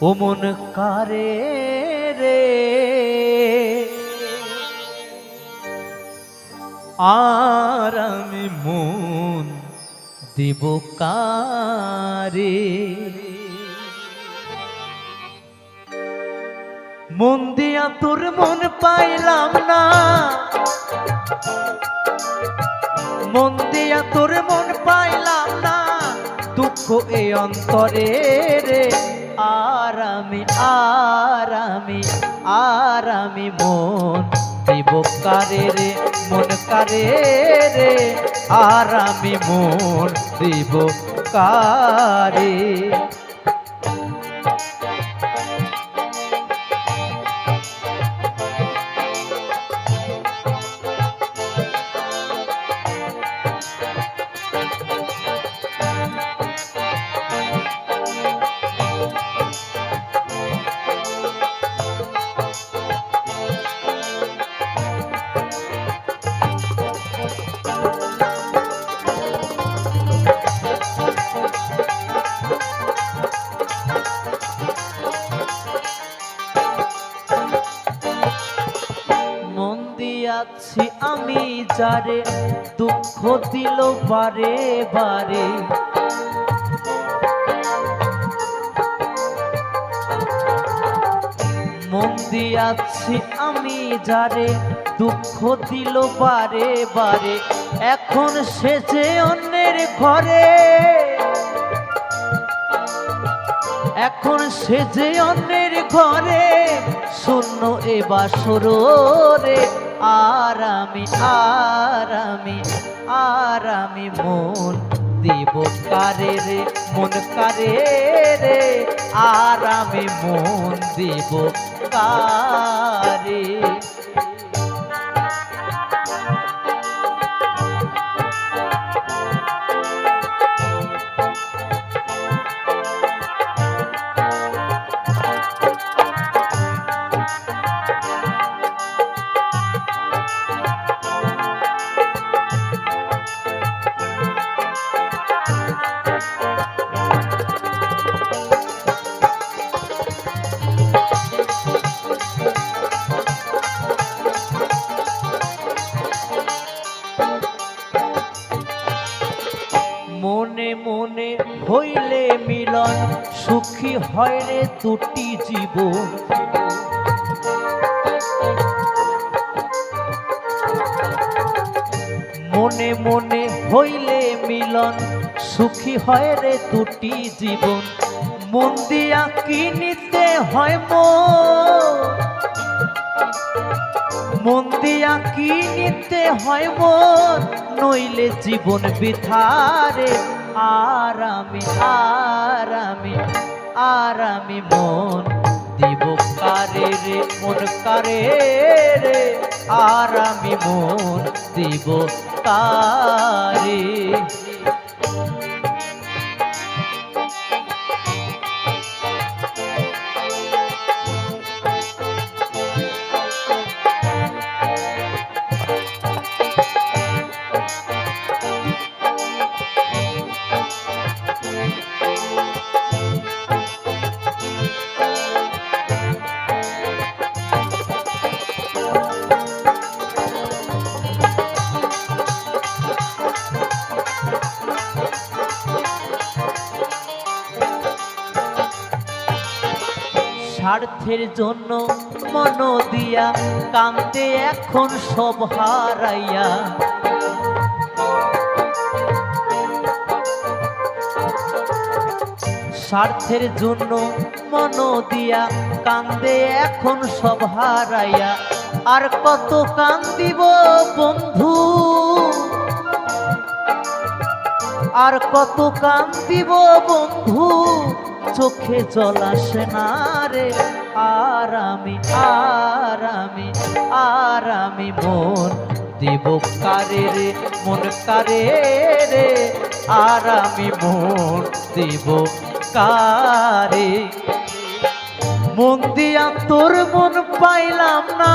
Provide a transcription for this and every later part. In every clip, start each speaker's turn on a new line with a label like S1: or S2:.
S1: ও মন কারে রে? আর আমি মন দিব কারে? মন দিয়া তোর মন পাইলাম না। মন দিয়া তোর মন পাইলাম না। দুঃখ এ অন্তরে রে। আর আমি আর আমি আর আমি মন। দিব কারে রে, মন কারে রে, আরামি মন। দিব কারে দিয়াছি আমি যারে, দুঃখ দিল বারে বারে। মন দিয়াছি আমি যারে, দুঃখ দিল বারে বারে। এখন সে যে অন্যের ঘরে। এখন সে যে অন্যের ঘরে। শূন্য এ বাসর আরামি আরামি আর আমি আর আমি মন দিব কারে রে, মন কারে রে? আরামি মন দিব কারে হইলে মিলন, সুখী হয় রে দুটি জীবন। মনে মনে হইলে মিলন, সুখী হয় রে দুটি জীবন। মন দিয়া কি নিতে হয় মন মন দিয়া কি হয় মন নইলে জীবন বিথারে আর আরামে আরামে আমি মন দিব কারে রে, মন কারে রে? আরামে মন দিব কারে স্বার্থের জন্য মন দিয়া কান্দে এখন সব হারাইয়া। স্বার্থের জন্য মন দিয়া কান্দে এখন সব হারাইয়া। আর কত কান্দিব বন্ধু? আর কত কান্দিব বন্ধু? চোখে জল আসে না রে। আর আমি আর আমি আর আমি মন দিব কারে রে, মন কারে রে। আর আমি মন দিব কারে। মন দিয়া তোর মন পাইলাম না।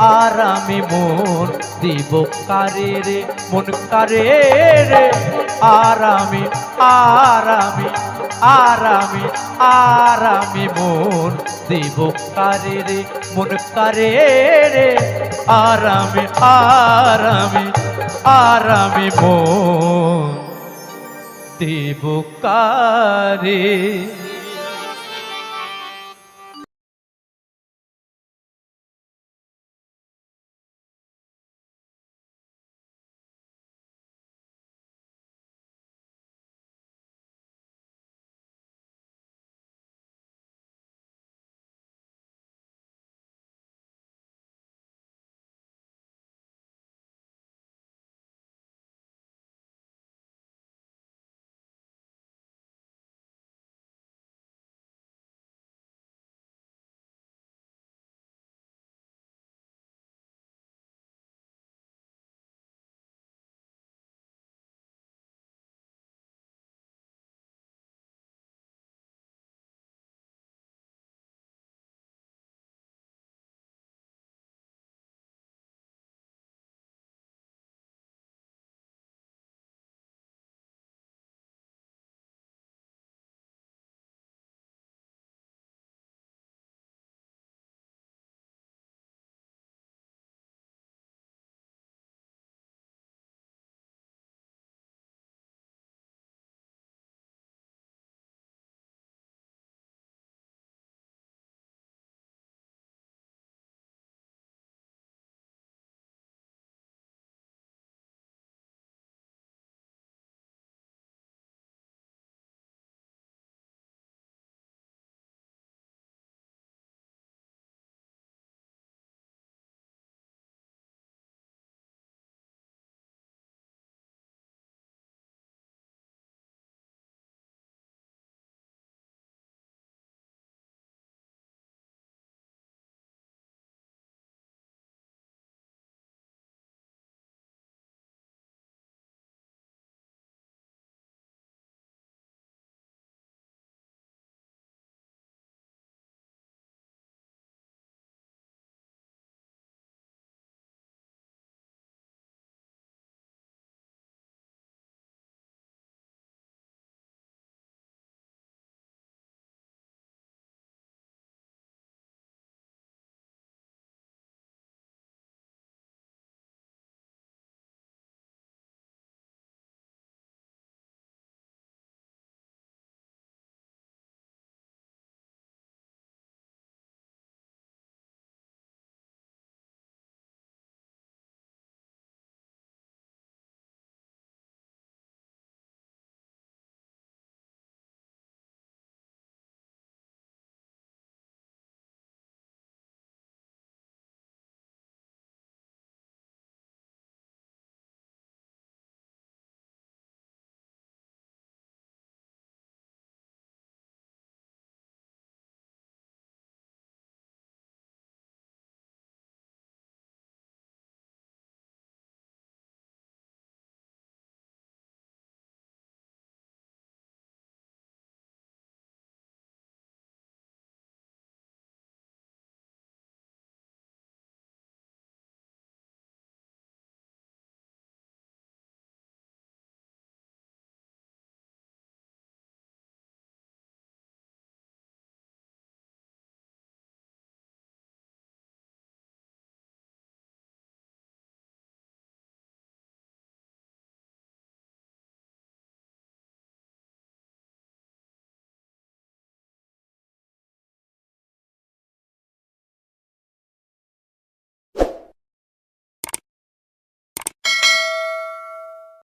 S1: আর আমি মন দিব কারে রে? মন কারে রে? আর আমি আর আমি আর আমি আর আমি মন দিব কারে রে? মন কারে রে? আর আমি আর আমি আর আমি মন দিব কারে?